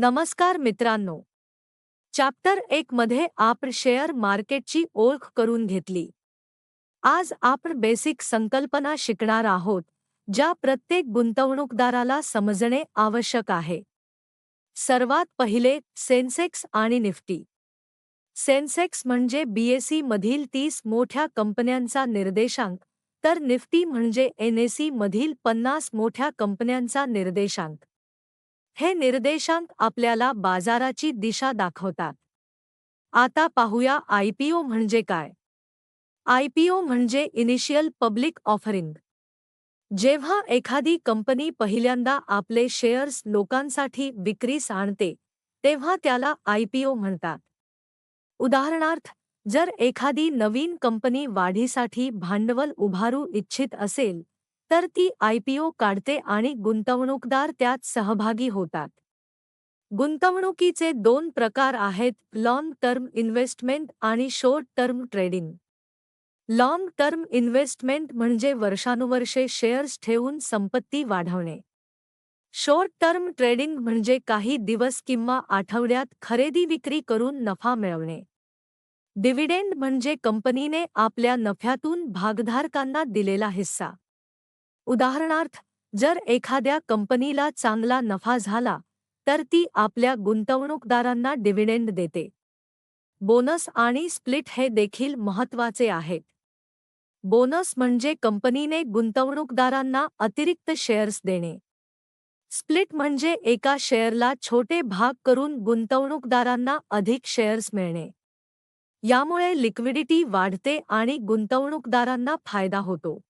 नमस्कार मित्रांनो. चॅप्टर एक मध्ये आपण शेअर मार्केटची ओळख करून घेतली. आज आपण बेसिक संकल्पना शिकणार आहोत ज्या प्रत्येक गुंतवणूकदाराला समजणे आवश्यक आहे. सर्वात पहिले सेन्सेक्स आणि निफ्टी. सेन्सेक्स म्हणजे बीएसई मधील तीस मोठ्या कंपन्यांचा निर्देशांक तर निफ्टी म्हणजे एनएसी मधील पन्नास मोठ्या कंपन्यांचा निर्देशांक. हे निर्देशांक आपल्याला बाजाराची दिशा दाखवतात. आता पाहूया आयपीओ म्हणजे काय? आयपीओ म्हणजे इनिशियल पब्लिक ऑफरिंग. जेव्हा एखादी कंपनी पहिल्यांदा आपले शेअर्स लोकांसाठी विक्रीस आणते तेव्हा त्याला आयपीओ म्हणतात. उदाहरणार्थ जर एखादी नवीन कंपनी वाढीसाठी भांडवल उभारू इच्छित असेल तर ती आयपीओ काढते आणि गुंतवणूकदार त्यात सहभागी होतात. गुंतवणुकीचे दोन प्रकार आहेत लॉंग टर्म इन्व्हेस्टमेंट आणि short term trading long term investment म्हणजे वर्षानुवर्षे शेअर्स ठेवून संपत्ती वाढवणे. शॉर्ट टर्म ट्रेडिंग म्हणजे काही दिवस किंवा आठवड्यात खरेदी विक्री करून नफा मिळवणे. डिव्हिडेंड म्हणजे कंपनीने आपल्या नफ्यातून भागधारकांना दिलेला हिस्सा. उदाहरणार्थ जर एखाद्या कंपनीला चांगला नफा झाला तर ती आपल्या गुंतवणूकदारांना डिव्हिडेंड देते. बोनस आणि स्प्लिट हे देखील महत्त्वाचे आहेत. बोनस म्हणजे कंपनीने गुंतवणूकदारांना अतिरिक्त शेअर्स देणे. स्प्लिट म्हणजे एका शेअरला छोटे भाग करून गुंतवणूकदारांना अधिक शेअर्स मिळणे. यामुळे लिक्विडिटी वाढते आणि गुंतवणूकदारांना फायदा होतो.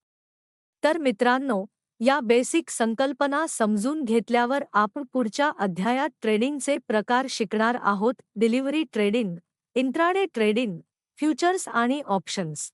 तर मित्रांनो या बेसिक संकल्पना समजून घेतल्यावर आपण पुढच्या अध्यायात ट्रेडिंगचे प्रकार शिकणार आहोत. Delivery trading intraday trading futures आणि ऑप्शन्स